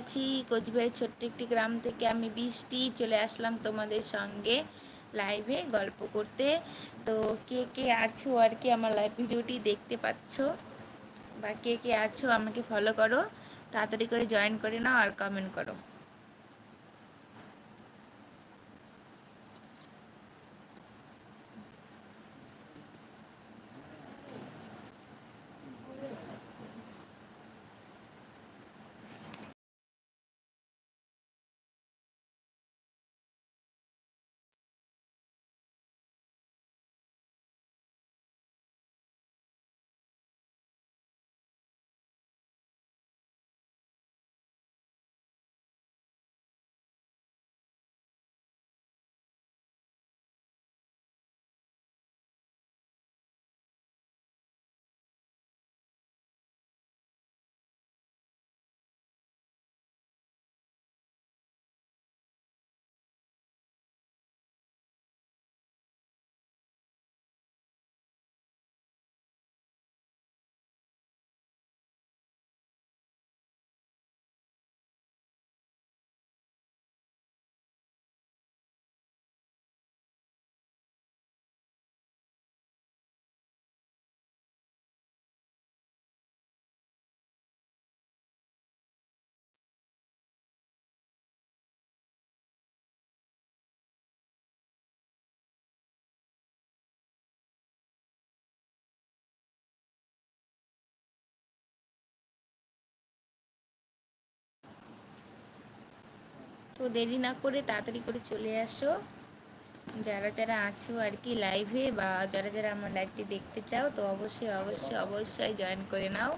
আছি কোচবিহারের ছোট্ট একটি গ্রাম থেকে আমি বৃষ্টি চলে আসলাম তোমাদের সঙ্গে লাইভে গল্প করতে। তো কে কে আছো আর কি আমার লাইভ ভিডিওটি দেখতে পাচ্ছ বা কে কে আছো আমাকে ফলো করো, তাড়াতাড়ি করে জয়েন করে নাও আর কমেন্ট করো। তো দেরি না করে তাড়াতাড়ি করে চলে আসো। যারা যারা আছো আর কি লাইভে বা যারা যারা আমার লাইভটি দেখতে চাও তো অবশ্যই অবশ্যই অবশ্যই জয়েন করে নাও।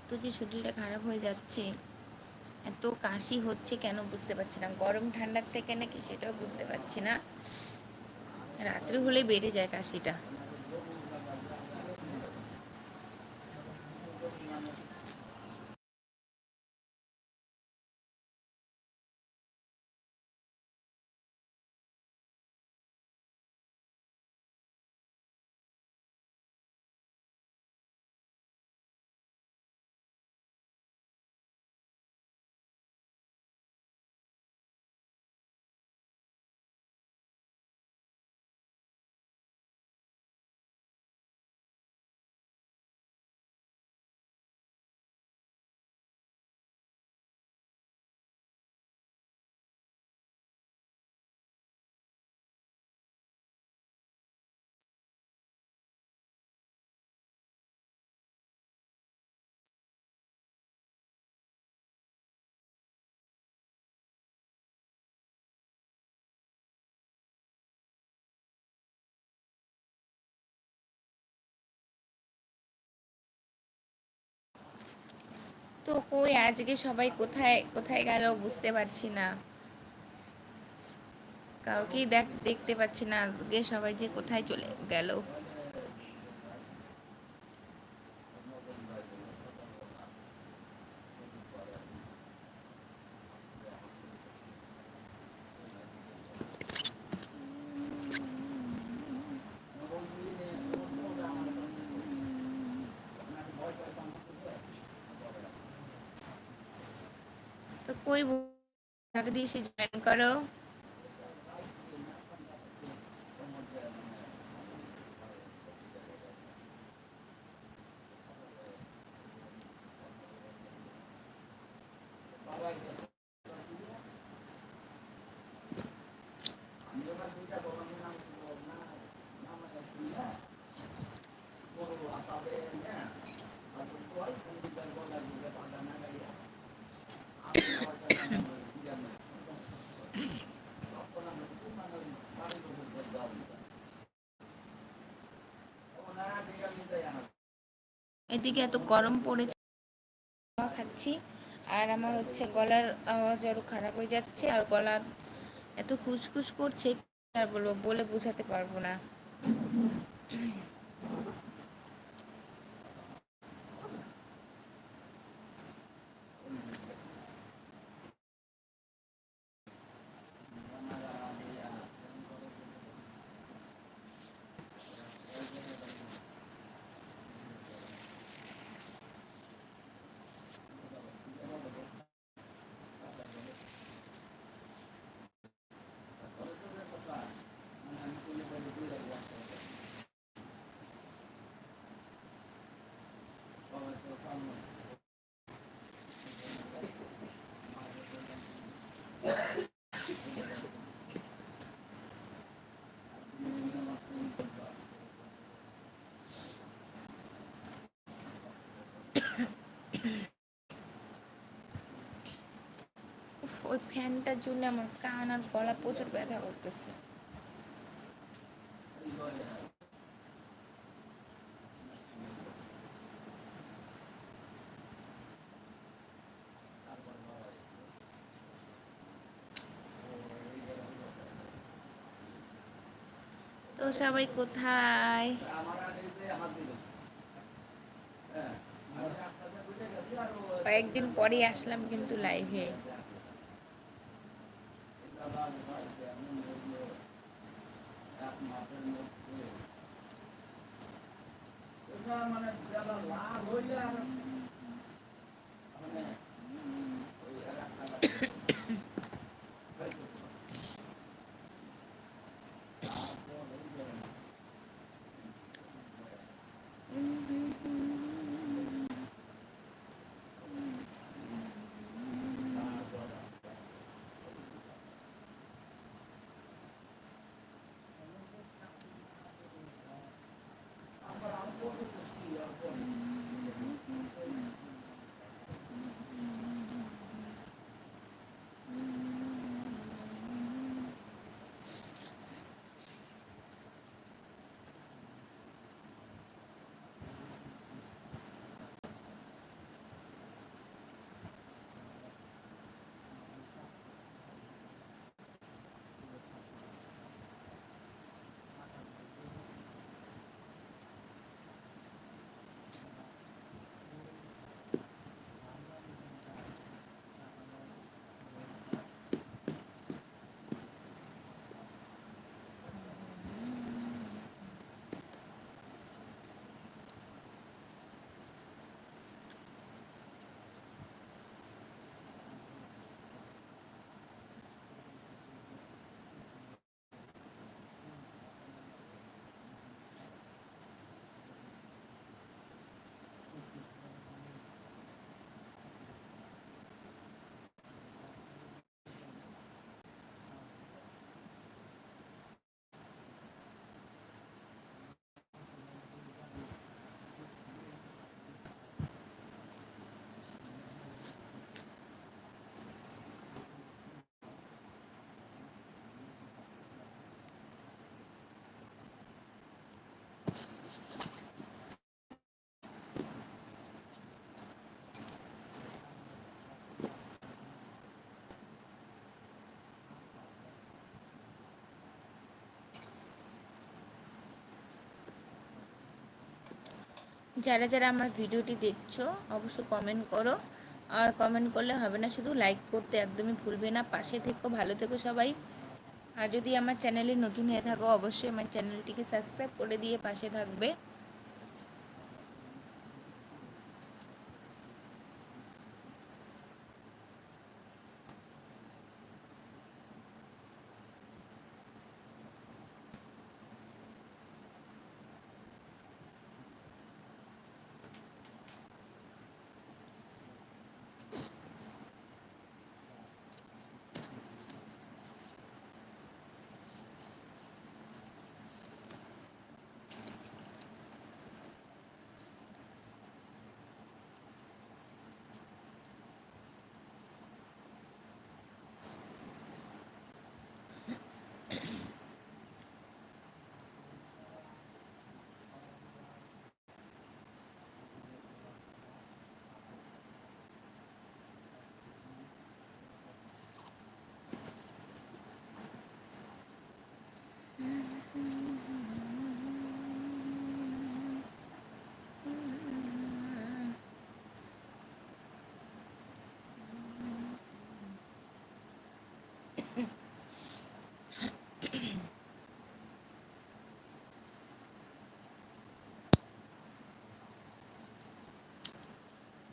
এত যে শরীরটা খারাপ হয়ে যাচ্ছে, এত কাশি হচ্ছে কেন বুঝতে পারছি না। গরম ঠান্ডার থেকে নাকি সেটাও বুঝতে পারছি না। রাত্রে হলে বেড়ে যায় কাশিটা। তো কই, আজকে সবাই কোথায় কোথায় গেল বুঝতে পারছি না। কাউকেই দেখ, দেখতে পাচ্ছি না, আজকে সবাই যে কোথায় চলে গেল। জলদি এসে জয়েন করো Thank. এদিকে এত গরম পড়েছে খাচ্ছি। আর আমার হচ্ছে গলার আওয়াজ আরও খারাপ হয়ে যাচ্ছে, আর গলা এত খুসখুস করছে আর বলব, বলে বোঝাতে পারব না। ফ্যানটার জন্য আমার কান আর গলা প্রচুর ব্যথা করতেছে। তো সবাই কোথায়? কয়েকদিন পরেই আসলাম কিন্তু লাইভে Sao mà nó ra lâu? যারা যারা আমার ভিডিওটি দেখছ, অবশ্যই কমেন্ট করো। আর কমেন্ট করলে হবে না, শুধু লাইক করতে একদমই ভুলবে না। পাশে থেকো, ভালো থেকো সবাই। আর যদি আমার চ্যানেলে নতুন হয়ে থাকো, অবশ্যই আমার চ্যানেলটিকে সাবস্ক্রাইব করে দিয়ে পাশে থাকবে।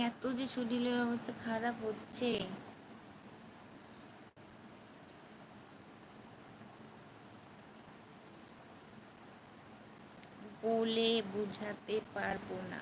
এত যে শরীরের অবস্থা খারাপ হচ্ছে। বলে বুঝাতে পারব না।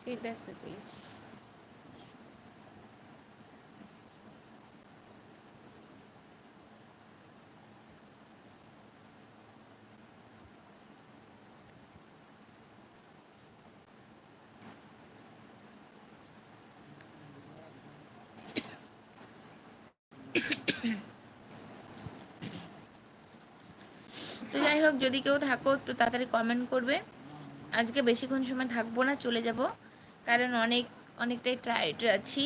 সেটা কই তো যাই হোক, যদি কেউ থাকো, একটু তাড়াতাড়ি কমেন্ট করবে। আজকে বেশিক্ষণ সময় থাকব না, চলে যাব। কারণ অনেক, অনেকটাই টাইট আছি।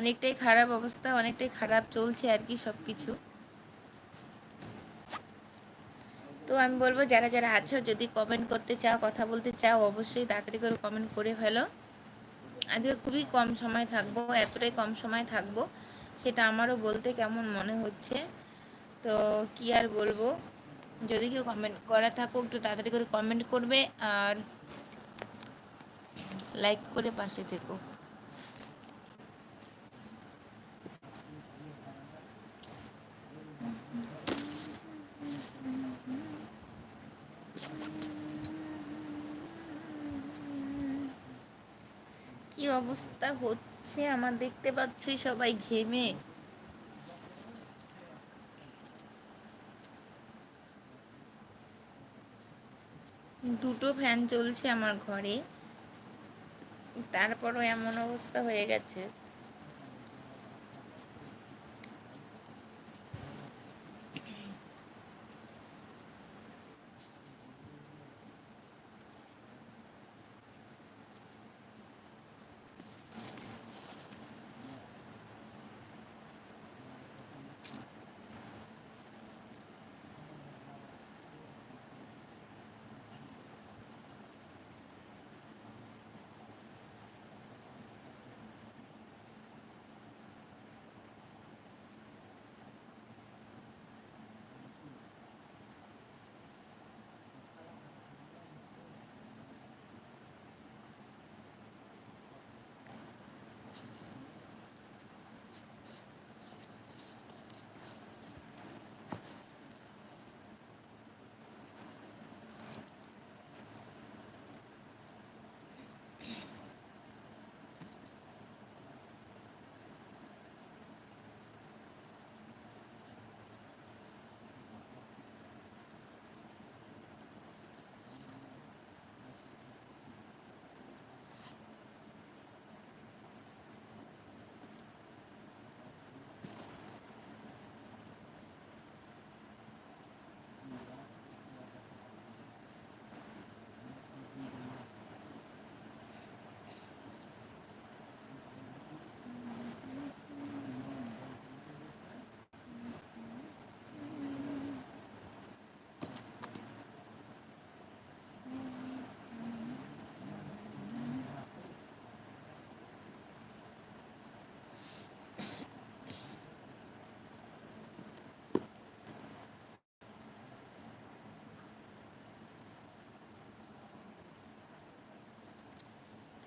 অনেকটাই খারাপ অবস্থা, অনেকটাই খারাপ চলছে আর কি সব কিছু তো আমি বলব, যারা যারা আছো, যদি কমেন্ট করতে চাও, কথা বলতে চাও, অবশ্যই তাড়াতাড়ি করে কমেন্ট করে ফেলো। আজকে খুবই কম সময় থাকব, এতটাই কম সময় থাকব, সেটা আমারও বলতে কেমন মনে হচ্ছে। তো কি আর বলব, যদি কেউ কমেন্ট করা থাকো একটু তাড়াতাড়ি করে কমেন্ট করবে, আর লাইক করে পাশে থেকো। কি অবস্থা হচ্ছে? আমার দেখতে পাচ্ছই সবাই ঘেমে। দুটো ফ্যান চলছে আমার ঘরে। তারপরও এমন অবস্থা হয়ে গেছে।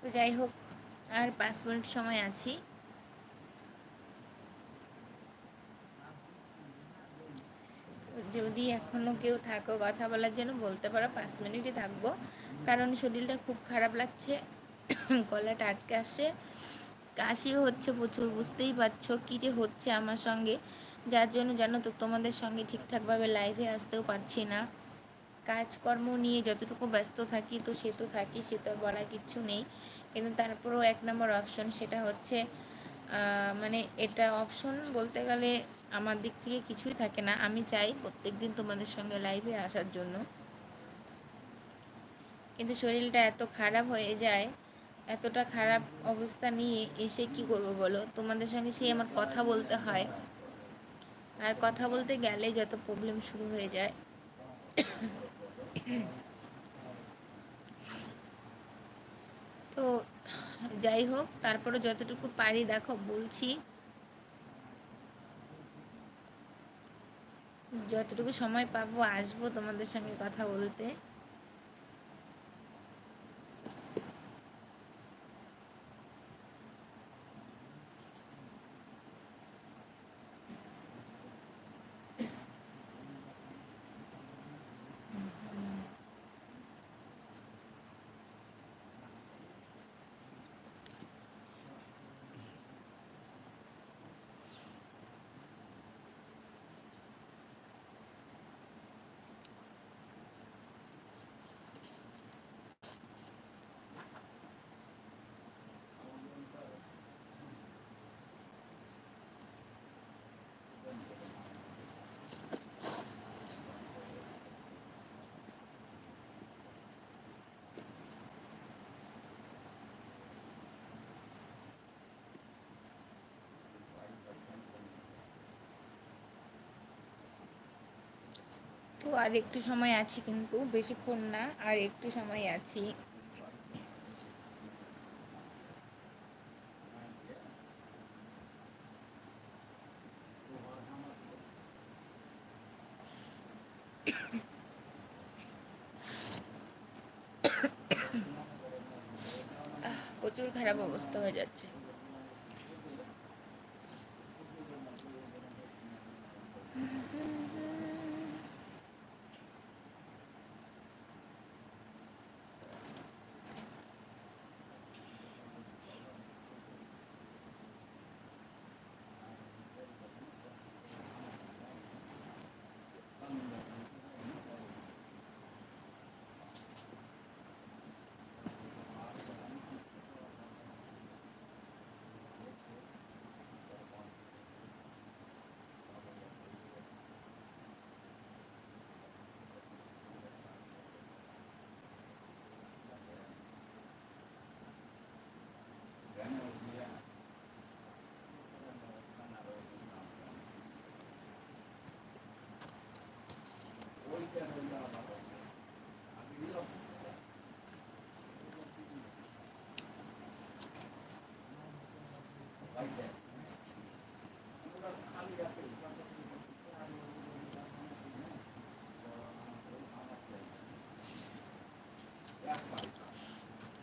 তো যাই হোক, আর পাঁচ মিনিট সময় আছি। যদি এখনও কেউ থাকো কথা বলার জন্য, বলতে পারো পাঁচ মিনিটই থাকব। কারণ শরীরটা খুব খারাপ লাগছে, গলাটা আটকে আসছে। কাশিও হচ্ছে প্রচুর, বুঝতেই পারছ কী যে হচ্ছে আমার সঙ্গে। যার জন্য জানো তো, তোমাদের সঙ্গে ঠিকঠাকভাবে লাইভে আসতেও পারছি না। কাজকর্ম নিয়ে যতটুকু ব্যস্ত থাকি, তো সে তো থাকি, সে তো বলা কিচ্ছু নেই। কিন্তু তারপরেও এক নম্বর অপশন সেটা হচ্ছে মানে এটা অপশন বলতে গেলে আমার দিক থেকে কিছুই থাকে না। আমি চাই প্রত্যেক দিন তোমাদের সঙ্গে লাইভে আসার জন্য। কিন্তু শরীরটা এত খারাপ হয়ে যায়, এতটা খারাপ অবস্থা নিয়ে এসে কি করব বলো? তোমাদের সঙ্গে সেই আমার কথা বলতে হয়। আর কথা বলতে গেলে যত প্রবলেম শুরু হয়ে যায় তো যাই হোক, তারপরে যতটুকু পারি, দেখো, বলছি। যতটুকু সময় পাবো, আসব তোমাদের সঙ্গে কথা বলতে তো আর একটু সময় আছি কিন্তু, বেশিক্ষণ না, আর একটু সময় আছি। প্রচুর খারাপ অবস্থা হয়ে যাচ্ছে।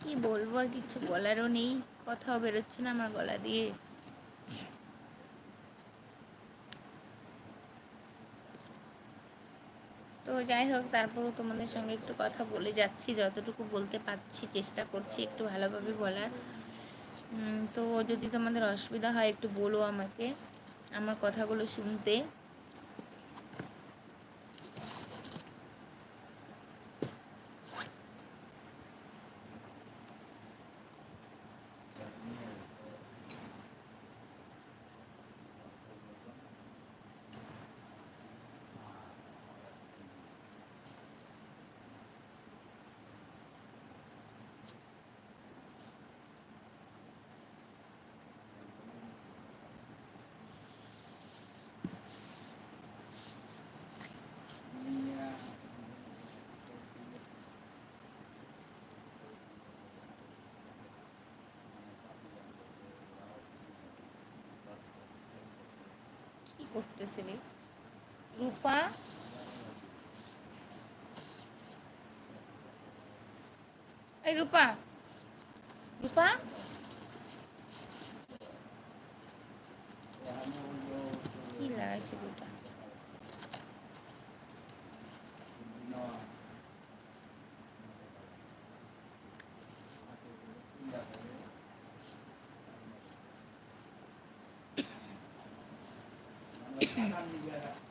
কি বলব আর কিছু বলারও নেই। কথাও বেরোচ্ছে না আমার গলা দিয়ে তো যাই হোক, তারপরও তোমাদের সঙ্গে একটু কথা বলে যাচ্ছি। যতটুকু বলতে পারছি, চেষ্টা করছি একটু ভালোভাবে বলার। তো যদি তোমাদের অসুবিধা হয়, একটু বলো আমাকে, আমার কথাগুলো শুনতে। করতেছে রে রূপা? এই রূপা? রূপা? কি লাগাইছে দুটা And I'm.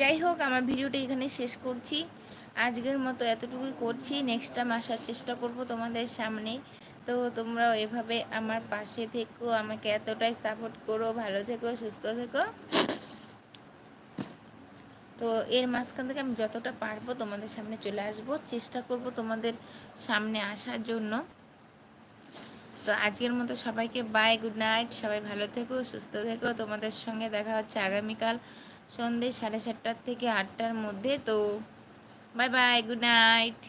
যাই হোক, আমার ভিডিওটা এখানে শেষ করছি। আজকের মতো এতটুকুই করছি। নেক্সট টাইম আসার চেষ্টা করব তোমাদের সামনে। তো তোমরা এভাবে আমার পাশে থেকো, আমাকে এতটাই সাপোর্ট করো, ভালো থেকো, সুস্থ থেকো। তো এর মাঝখান থেকে আমি যতটা পারব তোমাদের সামনে চলে আসব। চেষ্টা করব তোমাদের সামনে আসার জন্য। তো আজকের মতো সবাইকে বাই গুড নাইট সবাই ভালো থেকো, সুস্থ থেকো। তোমাদের সঙ্গে দেখা হচ্ছে আগামীকাল। সন্ধ্যে সাড়ে সাতটার থেকে আটটার মধ্যে তো বাই বাই গুড নাইট